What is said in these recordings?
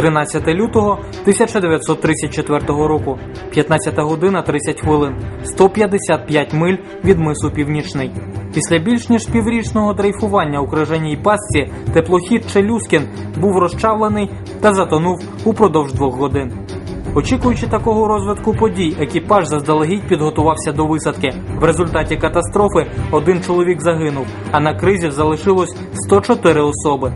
13 лютого 1934 року, 15 година 30 хвилин, 155 миль від мису Північний. Після більш ніж піврічного дрейфування у крижаній пастці теплохід Челюскін був розчавлений та затонув упродовж двох годин. Очікуючи такого розвитку подій, екіпаж заздалегідь підготувався до висадки. В результаті катастрофи один чоловік загинув, а на кризі залишилось 104 особи.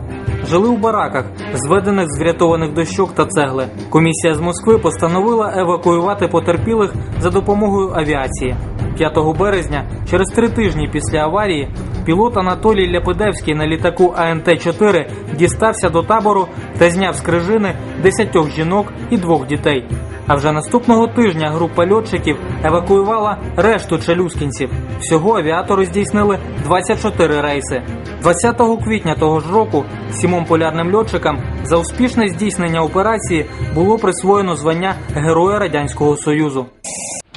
Жили у бараках, зведених з врятованих дощок та цегли. Комісія з Москви постановила евакуювати потерпілих за допомогою авіації. 5 березня, через три тижні після аварії, пілот Анатолій Ляпидевський на літаку АНТ-4 дістався до табору та зняв з крижини 10 жінок і двох дітей. А вже наступного тижня група льотчиків евакуювала решту челюскінців. Всього авіатори здійснили 24 рейси. 20 квітня того ж року сімом полярним льотчикам за успішне здійснення операції було присвоєно звання Героя Радянського Союзу.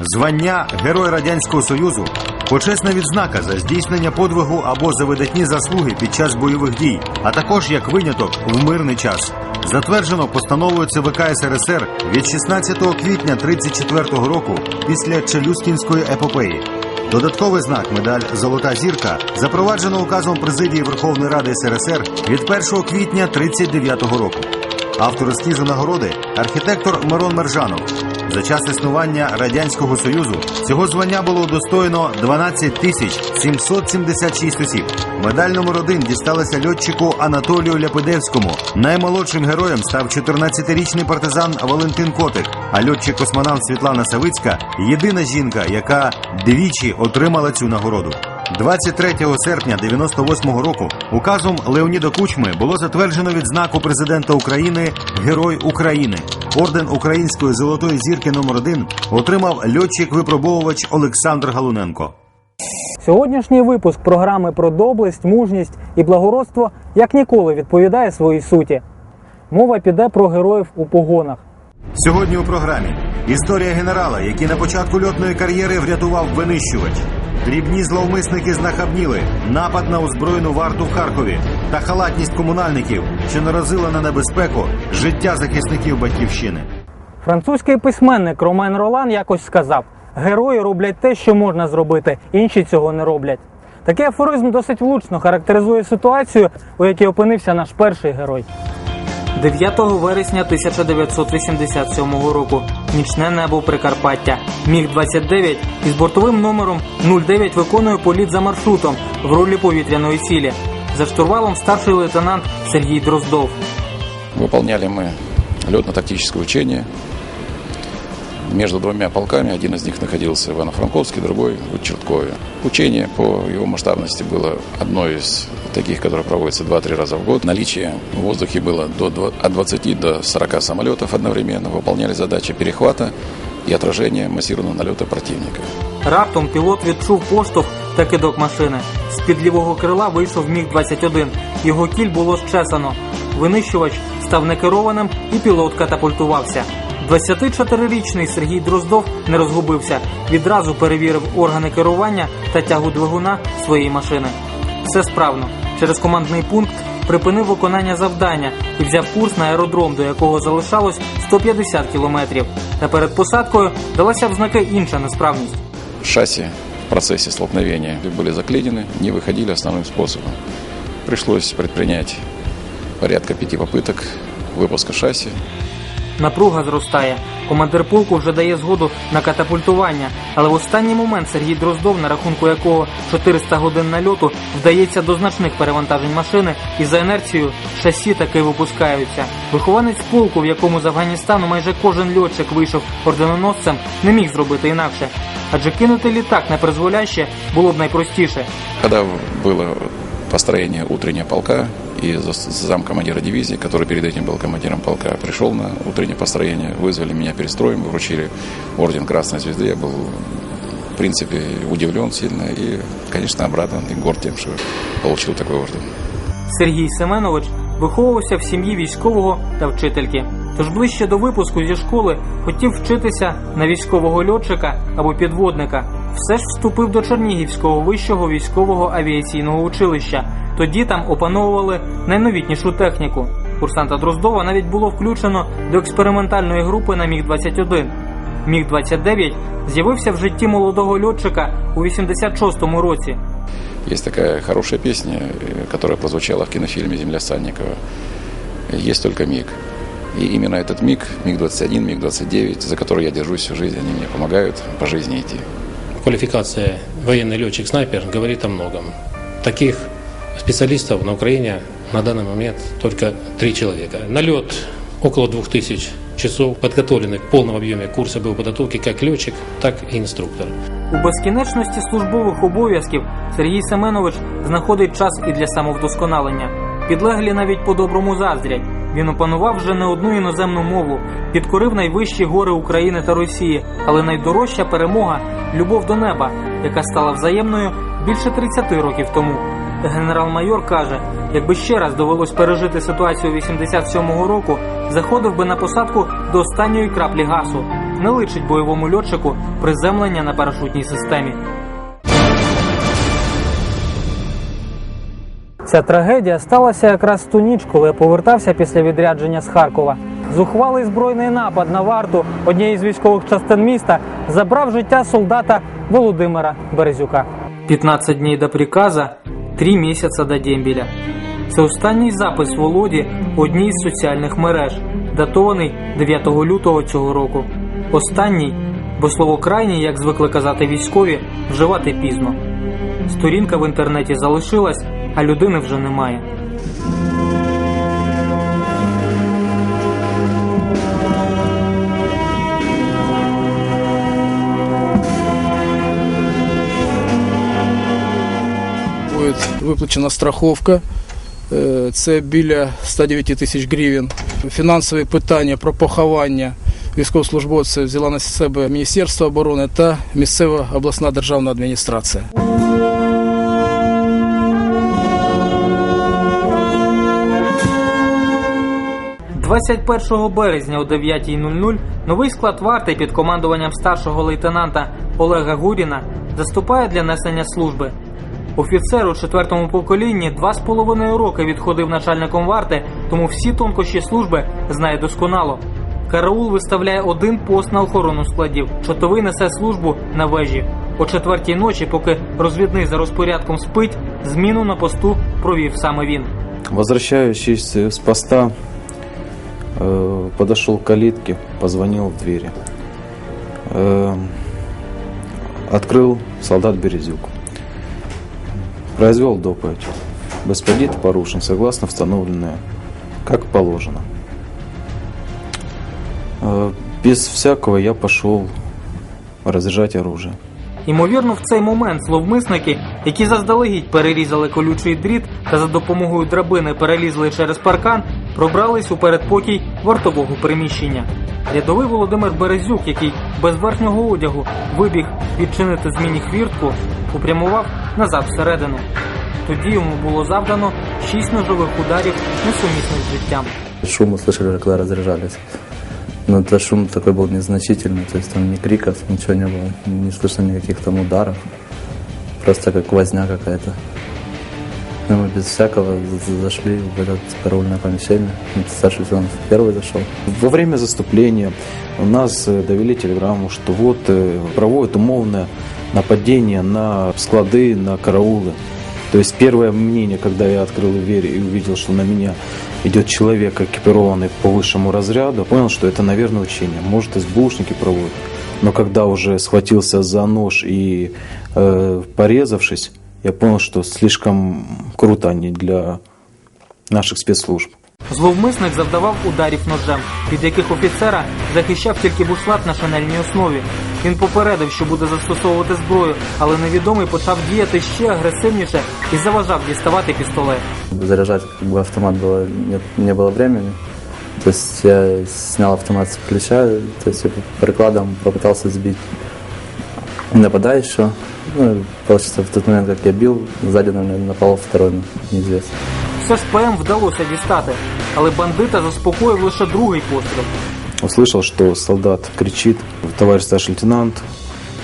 Звання Герой Радянського Союзу почесна відзнака за здійснення подвигу або за видатні заслуги під час бойових дій, а також як виняток в мирний час. Затверджено постановою ЦВК СРСР від 16 квітня 1934 року після Челюскінської епопеї. Додатковий знак медаль Золота зірка запроваджено указом президії Верховної Ради СРСР від 1 квітня 1939 року. Автор ескізу нагороди архітектор Мирон Мержанов. За час існування Радянського Союзу цього звання було удостоєно 12 тисяч 776 осіб. Медаль номер один дісталася льотчику Анатолію Ляпидевському. Наймолодшим героєм став 14-річний партизан Валентин Котик, а льотчик-космонавт Світлана Савицька єдина жінка, яка двічі отримала цю нагороду. 23 серпня 98 року указом Леоніда Кучми було затверджено відзнаку президента України Герой України. Орден Української золотої зірки номер 1 отримав льотчик-випробовувач Олександр Галуненко. Сьогоднішній випуск програми про доблесть, мужність і благородство як ніколи відповідає своїй суті. Мова піде про героїв у погонах. Сьогодні у програмі історія генерала, який на початку льотної кар'єри врятував винищувач. Дрібні зловмисники знахабніли, напад на озброєну варту в Харкові та халатність комунальників, що наразила на небезпеку життя захисників батьківщини. Французький письменник Ромен Ролан якось сказав: герої роблять те, що можна зробити, інші цього не роблять. Такий афоризм досить влучно характеризує ситуацію, у якій опинився наш перший герой. 9 вересня 1987 року. Нічне небо Прикарпаття. Міг 29 із бортовим номером 09 виконує політ за маршрутом в ролі повітряної цілі. За штурвалом старший лейтенант Сергій Дроздов. Выполняли мы летно-тактическое учение между двумя полками. Один из них находился в Ивано-Франковске, другой в Черткове. Учение по его масштабности было одно из таких, которое проводится 2-3 раза в год. Наличие в воздухе было до, два- от 20 до 40 самолетов одновременно. Выполняли задачи перехвата и отражения массированного налета противника. Раптом пілот відчув поштовх та кидок машини. З-під лівого крила вийшов Міг-21. Його кіль було щесано. Винищувач став некерованим і пілот катапультувався. 24-річний Сергій Дроздов не розгубився. Відразу перевірив органи керування та тягу двигуна своєї машини. Все справно. Через командний пункт припинив виконання завдання і взяв курс на аеродром, до якого залишалось 150 кілометрів. Та перед посадкою далася в знаки інша несправність. Шасси в процессе столкновения были заклинены, не выходили основным способом. Пришлось предпринять порядка пяти попыток выпуска шасси. Напруга зростає. Командир полку вже дає згоду на катапультування, але в останній момент Сергій Дроздов, на рахунку якого 400 годин нальоту, вдається до значних перевантажень машини, і за інерцією шасі таки випускаються. Вихованець полку, в якому з Афганістану майже кожен льотчик вийшов орденоносцем, не міг зробити інакше. Адже кинути літак на призволяще було б найпростіше. Когда было построение утреннего полка, и зас- замкомандира дивизии, который перед этим был командиром полка, пришел на утреннее построение, вызвали меня перед строем, вручили орден Красной Звезды. Я был, в принципе, удивлен сильно и, конечно, обрадован и горд тем, что получил такой орден. Сергій Семенович виховувався в сім'ї військового та вчительки. Тож ближче до випуску зі школи хотів вчитися на військового льотчика або підводника. Все ж вступив до Чернігівського вищого військового авіаційного училища. Тоді там опановували найновітнішу техніку. курсанта Дроздова навіть було включено до експериментальної групи на Міг-21. Міг-29 з'явився в житті молодого льотчика у 86-му році. Есть такая хорошая песня, э, которая прозвучала в кинофильме «Земля Санникова». Есть только МиГ. И именно этот МиГ, МиГ-21, МиГ-29, за который я держусь всю жизнь, они мне помогают по жизни идти. Квалификация военный летчик-снайпер говорит о многом. Таких специалистов на Украине на данный момент только три человека. Налет около 2000 часов, подготовлены в полном объеме курсы боевой подготовки как летчик, так и инструктор. У безкінечності службових обов'язків Сергій Семенович знаходить час і для самовдосконалення. Підлеглі навіть по-доброму заздрять. Він опанував вже не одну іноземну мову, підкорив найвищі гори України та Росії, але найдорожча перемога любов до неба, яка стала взаємною більше 30 років тому. Генерал-майор каже, якби ще раз довелось пережити ситуацію 87-го року, заходив би на посадку до останньої краплі гасу. Не личить бойовому льотчику приземлення на парашутній системі. Ця трагедія сталася якраз ту ніч, коли я повертався після відрядження з Харкова. Зухвалий збройний напад на варту однієї з військових частин міста забрав життя солдата Володимира Березюка. 15 днів до приказа, 3 місяці до дембіля. Це останній запис Володі в одній з соціальних мереж, датований 9 лютого цього року. Останній, бо слово крайній, як звикли казати військові, вживати пізно. Сторінка в інтернеті залишилась, а людини вже немає. Виплачена страховка. Е, Це біля 109 тисяч гривень. Фінансові питання про поховання військовослужбовців взяла на себе Міністерство оборони та місцева обласна державна адміністрація. 21 березня о 9.00 новий склад варти під командуванням старшого лейтенанта Олега Гуріна заступає для несення служби. Офіцер у четвертому поколінні два з половиною роки відходив начальником варти, тому всі тонкощі служби знає досконало. Караул виставляє один пост на охорону складів. Чотовий несе службу на вежі. О четвертій ночі, поки розвідник за розпорядком спить, зміну на посту провів саме він. Возвращающийся с поста э, подошел к калитке, позвонил в двери. Э, открыл солдат Березюк. Произвел доповедь. Господин порушен, согласно встановленное, как положено. Э, без всякого я пошел разряжать оружие. Ймовірно, в цей момент зловмисники, які заздалегідь перерізали колючий дріт та за допомогою драбини перелізли через паркан, пробрались у передпокій вартового приміщення. Рядовий Володимир Березюк, який без верхнього одягу вибіг відчинити зміні хвіртку, попрямував назад всередину. Тоді йому було завдано шість ножових ударів, несумісних з життям. Шум услышали, уже, когда разряжались. Но этот шум такой был незначительный, то есть там ни криков, ничего не было, не слышно никаких там ударов. Просто как возня какая-то. Ну, мы без всякого за- зашли в это караульное помещение. Старший лейтенант первый зашел. Во время заступления у нас э, довели телеграмму, что вот э, проводят умовное нападение на склады, на караулы. То есть первое мнение, когда я открыл дверь и увидел, что на меня идет человек, экипированный по высшему разряду, понял, что это, наверное, учение. Может, СБУшники проводят. Но когда уже схватился за нож и э, порезавшись, я понял, что слишком круто они для наших спецслужб. Зловмисник завдавав ударів ножем, від яких офіцера захищав тільки бушлат на шинельній основі. Він попередив, що буде застосовувати зброю, але невідомий почав діяти ще агресивніше і заважав діставати пістолет. Заряжать как бы автомат было, не, не было времени. То есть я снял автомат с плеча, то есть я прикладом попытался сбить нападающего. Ну, и получится, в тот момент, как я бил, сзади на меня напал второй, неизвестно. Все ж ПМ вдалося дістати, але бандита заспокоїв лише другий постріл. Услышал, что солдат кричит, товарищ старший лейтенант,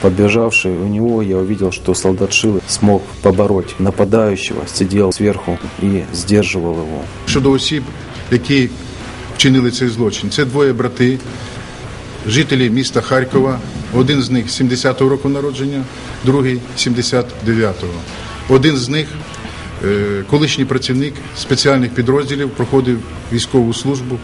подбежавший у него, я увидел, что солдат Шилы смог побороть нападающего, сидел сверху и сдерживал его. Щодо осіб, які вчинили цей злочин. Це двоє брати, жителі міста Харкова. Один з них 70-го року народження, другий 79-го. Один з них колишній працівник спеціальних підрозділів, проходив військову службу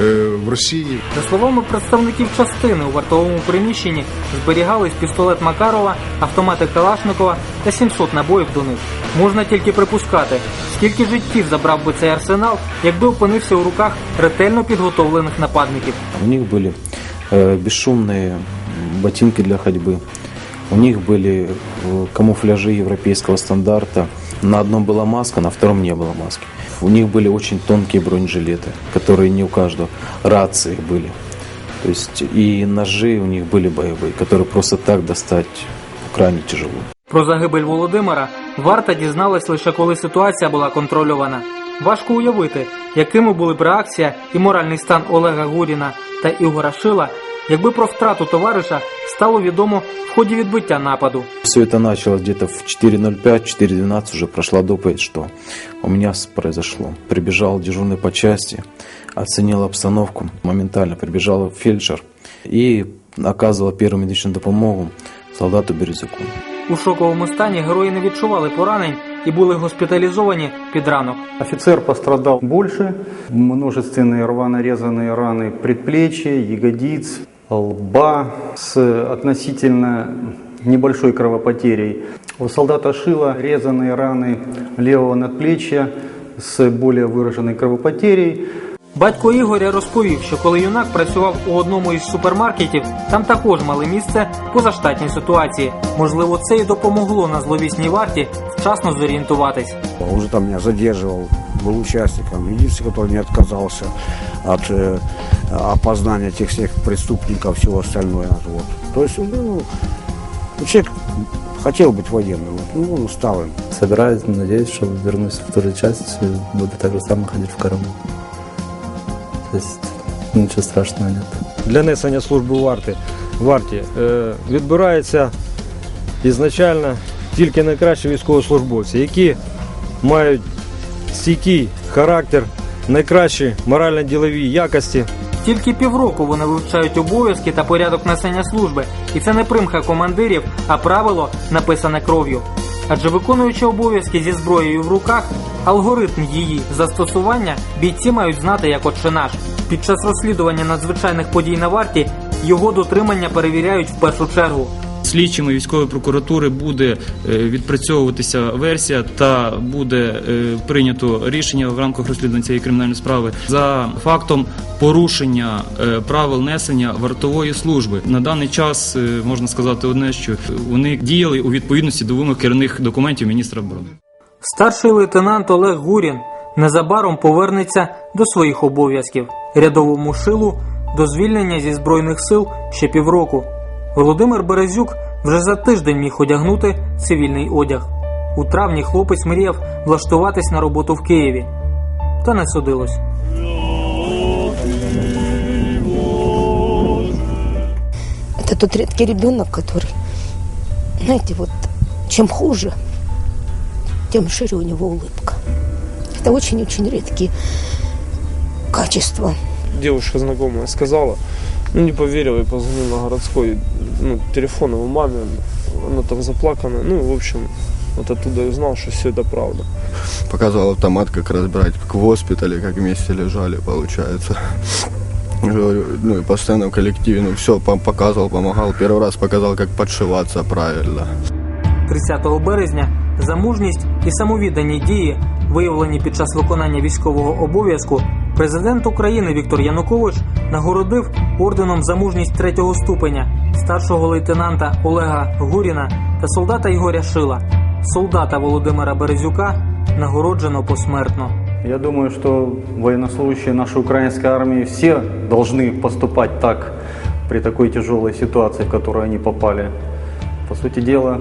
е, в Росії. За словами представників частини, у вартовому приміщенні зберігались пістолет Макарова, автомати Калашникова та 700 набоїв до них. Можна тільки припускати, скільки життів забрав би цей арсенал, якби опинився у руках ретельно підготовлених нападників. У них были э, бесшумные ботинки для ходьбы. У них были э, камуфляжи европейского стандарта. На одном была маска, на втором не было маски. У них были очень тонкие бронежилеты, которые не у каждого. Рации были. То есть и ножи у них были боевые, которые просто так достать крайне тяжело. Про загибель Володимира варта дізналась лише коли ситуація була контрольована. Важко уявити, якими були б реакція і моральний стан Олега Гуріна та Ігора Шила, якби про втрату товариша стало відомо в ході відбиття нападу. Все это началось где-то в 4.05-4.12 уже прошла доповедь, что у меня с- произошло. Прибежал дежурный по части, оценил обстановку, моментально прибежал фельдшер и оказывал первую медичную допомогу солдату Березюку. У шоковому стані герої не відчували поранень і були госпіталізовані під ранок. Офицер пострадал больше. Множественные рвано-резанные раны предплечья, ягодиц, лба с относительно небольшой кровопотерей. У солдата Шила резанные раны левого надплечья с более выраженной кровопотерей. Батько Ігоря розповів, що коли юнак працював у одному із супермаркетів, там також мали місце позаштатні ситуації. Можливо, це і допомогло на зловісній варті вчасно зорієнтуватись. Уже там меня задерживал, был участником. Единственный, который не отказался от э, опознания тех всех преступников, всего остальное. Вот. То есть, ну, человек хотел быть военным, вот, ну, он стал им. Собираюсь, надеюсь, что вернусь в ту же часть и буду так же само ходить в Крыму. То есть ничего страшного нет. для несення служби варти, варті е, відбираються ізначально тільки найкращі військовослужбовці, які мають стійкий характер, найкращі морально-ділові якості. Тільки півроку вони вивчають обов'язки та порядок несення служби, і це не примха командирів, а правило написане кров'ю. Адже виконуючи обов'язки зі зброєю в руках, алгоритм її застосування бійці мають знати як отче наш. Під час розслідування надзвичайних подій на варті його дотримання перевіряють в першу чергу. Слідчими військової прокуратури буде е, відпрацьовуватися версія та буде е, прийнято рішення в рамках розслідування цієї кримінальної справи за фактом порушення е, правил несення вартової служби. На даний час можна сказати одне, що вони діяли у відповідності до вимог керівних документів міністра оборони. Старший лейтенант Олег Гурін незабаром повернеться до своїх обов'язків рядовому шилу до звільнення зі збройних сил ще півроку. Володимир Березюк вже за тиждень міг одягнути цивільний одяг. У травні хлопець мріяв влаштуватись на роботу в Києві. Та не судилось. Это тот редкий ребенок, который, знаете, вот чем хуже, тем шире у него улыбка. Это очень-очень редкие качества. Девушка знакомая сказала, ну не поверила и позвонил на городской ну, телефон его маме, она там заплакана, ну в общем, вот оттуда и узнал, что все это правда. Показывал автомат, как разбирать, как в госпитале, как вместе лежали, получается. Говорю, Ну и постоянно в коллективе, ну все, показывал, помогал. Первый раз показал, как подшиваться правильно. 30 березня за мужність і самовіддані дії, виявлені під час виконання військового обов'язку, президент України Віктор Янукович нагородив орденом за мужність третього ступеня старшого лейтенанта Олега Гуріна та солдата Ігоря Шила. Солдата Володимира Березюка нагороджено посмертно. Я думаю, что военнослужащие нашей украинской армии все должны поступать так при такой тяжелой ситуации, в которую они попали. По сути дела,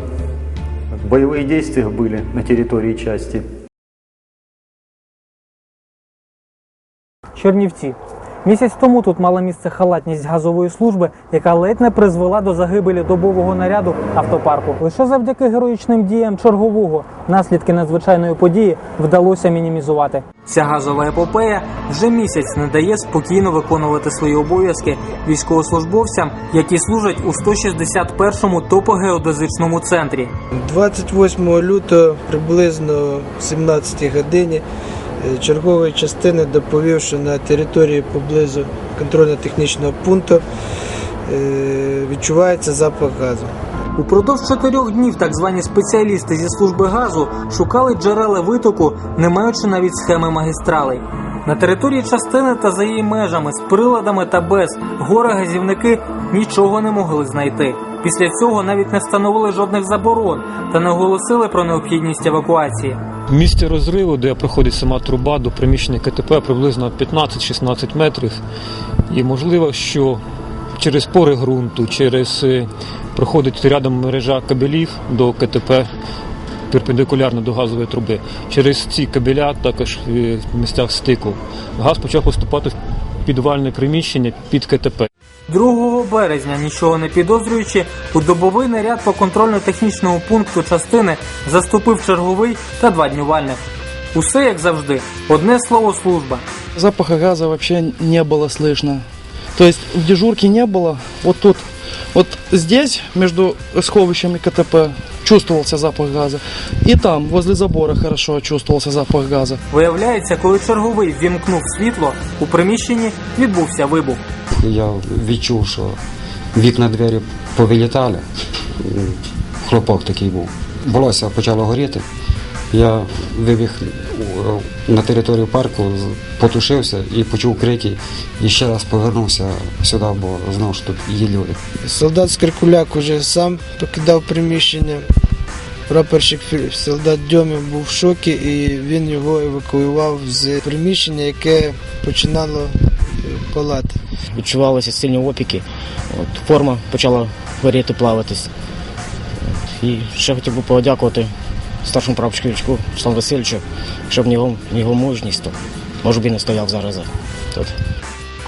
боевые действия были на территории части. Чернівці. Місяць тому тут мала місце халатність газової служби, яка ледь не призвела до загибелі добового наряду автопарку. Лише завдяки героїчним діям чергового наслідки надзвичайної події вдалося мінімізувати. Ця газова епопея вже місяць не дає спокійно виконувати свої обов'язки військовослужбовцям, які служать у 161-му топогеодезичному центрі. 28 лютого приблизно в 17 годині чергової частини доповів, що на території поблизу контрольно-технічного пункту е, відчувається запах газу. Упродовж чотирьох днів так звані спеціалісти зі служби газу шукали джерела витоку, не маючи навіть схеми магістралей. На території частини та за її межами з приладами та без гори газівники нічого не могли знайти. Після цього навіть не встановили жодних заборон та не оголосили про необхідність евакуації. В місці розриву, де проходить сама труба до приміщення КТП, приблизно 15-16 метрів. І можливо, що через пори ґрунту, через е, проходить рядом мережа кабелів до КТП перпендикулярно до газової труби. Через ці кабеля, також е, в місцях стику, газ почав поступати в підвальне приміщення під КТП. 2 березня, нічого не підозрюючи, у добовий наряд по контрольно-технічному пункту частини заступив черговий та два днювальних. Усе як завжди, одне слово служба. Запаха газа вообще не было слышно. То есть в дежурке не было. Вот тут, вот здесь, между сховищем и КТП, чувствовался запах газа. И там, возле забора, хорошо чувствовался запах газа. Виявляється, коли черговий вімкнув світло, у приміщенні відбувся вибух. Я відчув, що вікна двері повилітали. Хлопок такий був. Волосся почало горіти. Я вибіг е, на територію парку, потушився і почув крики. І ще раз повернувся сюди, бо знав, що тут є люди. Солдат з Скаркуляк уже сам покидав приміщення. Прапорщик солдат Дьомів був в шокі і він його евакуював з приміщення, яке починало е, палати. відчувалися сильні опіки. От, форма почала горіти, плаватись. І ще хотів би подякувати старшому прапорщику Руслану Васильовичу, щоб його, його мужність, то може б і не стояв зараз тут.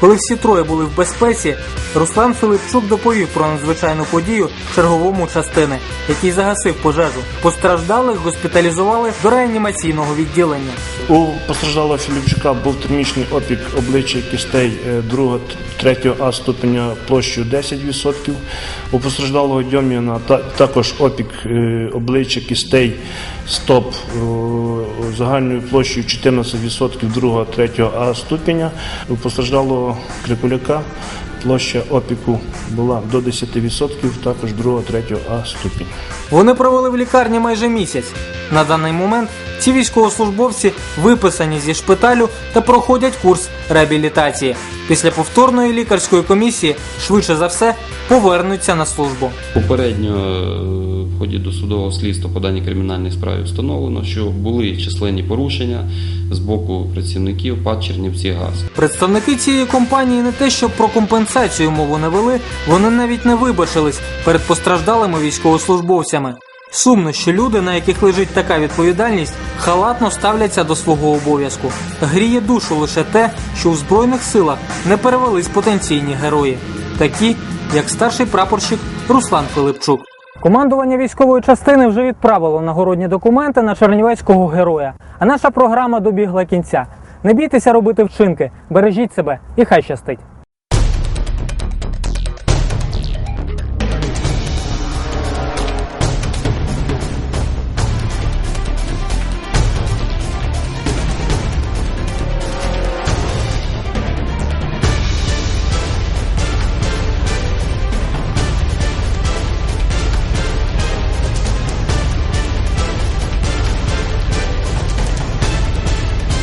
Коли всі троє були в безпеці, Руслан Филипчук доповів про надзвичайну подію черговому частини, який загасив пожежу. Постраждалих госпіталізували до реанімаційного відділення. У постраждалого Філіпчука був термічний опік обличчя кістей 2-3 А ступеня площею 10%. У постраждалого Дьоміна та- також опік е, обличчя кістей стоп е, загальною площею 14% 2-3 А ступеня. У постраждалого Крикуляка площа опіку була до 10%, також 2-3 А ступінь. Вони провели в лікарні майже місяць. На даний момент ці військовослужбовці виписані зі шпиталю та проходять курс реабілітації. Після повторної лікарської комісії, швидше за все, повернуться на службу. Попередньо е, в ході досудового слідства по даній кримінальній справі встановлено, що були численні порушення з боку працівників ПАД Чернівці ГАЗ. Представники цієї компанії не те, що про компенсацію мову не вели, вони навіть не вибачились перед постраждалими військовослужбовцями. Сумно, що люди, на яких лежить така відповідальність, халатно ставляться до свого обов'язку. Гріє душу лише те, що у збройних силах не перевелись потенційні герої, такі як старший прапорщик Руслан Филипчук. Командування військової частини вже відправило нагородні документи на чернівецького героя. А наша програма добігла кінця. Не бійтеся робити вчинки, бережіть себе і хай щастить.